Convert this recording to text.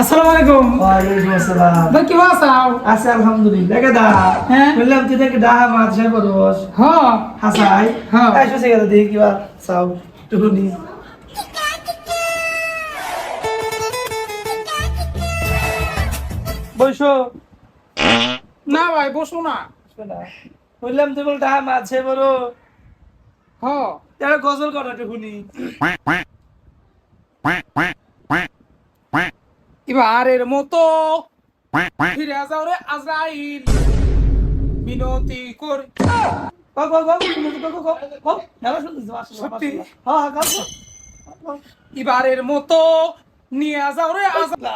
আসসালামু আলাইকুম। ওয়ালাইকুম আসসালাম। ভাই কি আছাও আছে আলহামদুলিল্লাহ। কেদা হ্যাঁ? বললাম তুই দেখে ডাহা হাসাই। হ্যাঁ। দেখি কিবা চাও টুকুনি। না ভাই বসো না। বললাম তুই বল ডাহা মাছ সে বড় হ। তাহলে গজল quack quack এবারের মতো ফিরে যাও রে আজরাইল। বিনতি করি? হ্যাঁ হ্যাঁ এবারের মতো নিয়ে যাও রে আজ লা